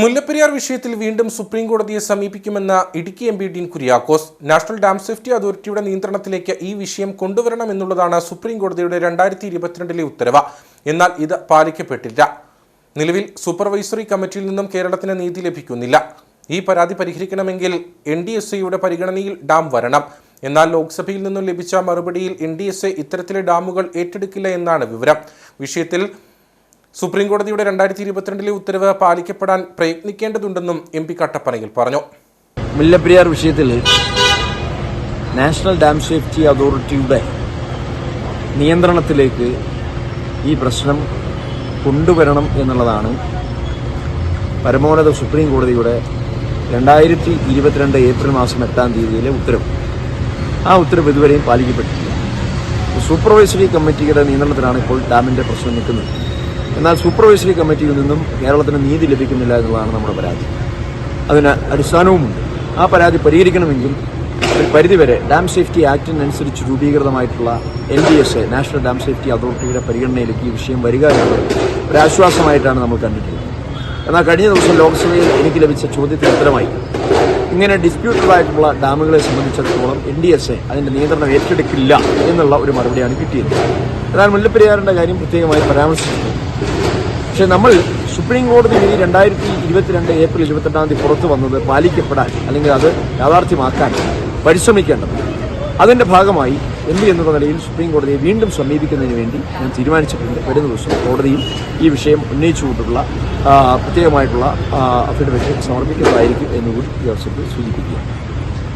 മുല്ലപ്പെരിയാർ വിഷയത്തിൽ വീണ്ടും സുപ്രീം കോടതിയെ സമീപിക്കുമെന്ന Idukki M P Dean Kuriakose national dam safety അതോറിറ്റിയുടെ നിയന്ത്രണത്തിലേക്ക് ഈ വിഷയം കൊണ്ടുവരണമെന്നുള്ളതാണ് സുപ്രീം കോടതിയുടെ രണ്ടായിരത്തി ഇരുപത്തിരണ്ടിലെ ഉത്തരവ്. എന്നാൽ ഇത് പാലിക്കപ്പെട്ടില്ല. നിലവിൽ സൂപ്പർവൈസറി കമ്മിറ്റിയിൽ നിന്നും കേരളത്തിന് നീതി ലഭിക്കുന്നില്ല. ഈ പരാതി പരിഹരിക്കണമെങ്കിൽ എൻ ഡി എസ് എയുടെ പരിഗണനയിൽ ഡാം വരണം. എന്നാൽ ലോക്സഭയിൽ നിന്നും ലഭിച്ച മറുപടിയിൽ എൻ ഡി എസ് എ ഇത്തരത്തിലെ ഡാമുകൾ ഏറ്റെടുക്കില്ല എന്നാണ് വിവരം. വിഷയത്തിൽ സുപ്രീം കോടതിയുടെ രണ്ടായിരത്തി ഇരുപത്തിരണ്ടിലെ ഉത്തരവ് പാലിക്കപ്പെടാൻ പ്രയത്നിക്കേണ്ടതുണ്ടെന്നും എം പി കട്ടപ്പനയിൽ പറഞ്ഞു. മുല്ലപ്പെരിയാർ വിഷയത്തിൽ നാഷണൽ ഡാം സേഫ്റ്റി അതോറിറ്റിയുടെ നിയന്ത്രണത്തിലേക്ക് ഈ പ്രശ്നം കൊണ്ടുവരണം എന്നുള്ളതാണ് പരമോന്നത സുപ്രീം കോടതിയുടെ രണ്ടായിരത്തി ഇരുപത്തിരണ്ട് ഏപ്രിൽ മാസം എട്ടാം തീയതിയിലെ ഉത്തരവ്. ആ ഉത്തരവ് ഇതുവരെയും പാലിക്കപ്പെട്ടിട്ടില്ല. സൂപ്പർവൈസറി കമ്മിറ്റിയുടെ നിയന്ത്രണത്തിലാണ് ഇപ്പോൾ ഡാമിന്റെ പ്രശ്നം നിൽക്കുന്നത്. എന്നാൽ സൂപ്പർവൈസറി കമ്മിറ്റിയിൽ നിന്നും കേരളത്തിന് നീതി ലഭിക്കുന്നില്ല എന്നുള്ളതാണ് നമ്മുടെ പരാതി. അതിന് അടിസ്ഥാനവുമുണ്ട്. ആ പരാതി പരിഹരിക്കണമെങ്കിൽ ഒരു പരിധിവരെ ഡാം സേഫ്റ്റി ആക്ടിനനുസരിച്ച് രൂപീകൃതമായിട്ടുള്ള N D S A national dam safety അതോറിറ്റിയുടെ പരിഗണനയിലേക്ക് ഈ വിഷയം വരിക എന്നുള്ളത് ഒരാശ്വാസമായിട്ടാണ് നമ്മൾ കണ്ടിട്ടുള്ളത്. എന്നാൽ കഴിഞ്ഞ ദിവസം ലോക്സഭയിൽ എനിക്ക് ലഭിച്ച ചോദ്യത്തിന് ഉത്തരമായി ഇങ്ങനെ ഡിസ്പ്യൂട്ടഡായിട്ടുള്ള ഡാമുകളെ സംബന്ധിച്ചിടത്തോളം എൻ ഡി എസ് എ അതിന്റെ നിയന്ത്രണം ഏറ്റെടുക്കില്ല എന്നുള്ള ഒരു മറുപടിയാണ് കിട്ടിയത്. എന്നാൽ മുല്ലപ്പെരിയാറിന്റെ കാര്യം പ്രത്യേകമായി പരാമർശിച്ചിട്ടുണ്ട്. പക്ഷെ നമ്മൾ സുപ്രീം കോടതി വിധി രണ്ടായിരത്തി ഇരുപത്തിരണ്ട് ഏപ്രിൽ ഇരുപത്തെട്ടാം തീയതി പുറത്തു വന്നത് പാലിക്കപ്പെടാൻ അല്ലെങ്കിൽ അത് യാഥാർത്ഥ്യമാക്കാൻ പരിശ്രമിക്കേണ്ടത്. അതിന്റെ ഭാഗമായി എന്ത് എന്നുള്ള നിലയിൽ സുപ്രീം കോടതിയെ വീണ്ടും സമീപിക്കുന്നതിന് വേണ്ടി ഞാൻ തീരുമാനിച്ചിട്ടുണ്ട്. വരുന്ന ദിവസം കോടതിയിൽ ഈ വിഷയം ഉന്നയിച്ചുകൊണ്ടുള്ള പ്രത്യേകമായിട്ടുള്ള അഫിഡവിറ്റ് സമർപ്പിക്കുന്നതായിരിക്കും എന്നുകൂടി ഈ അവസരത്തിൽ സൂചിപ്പിക്കുക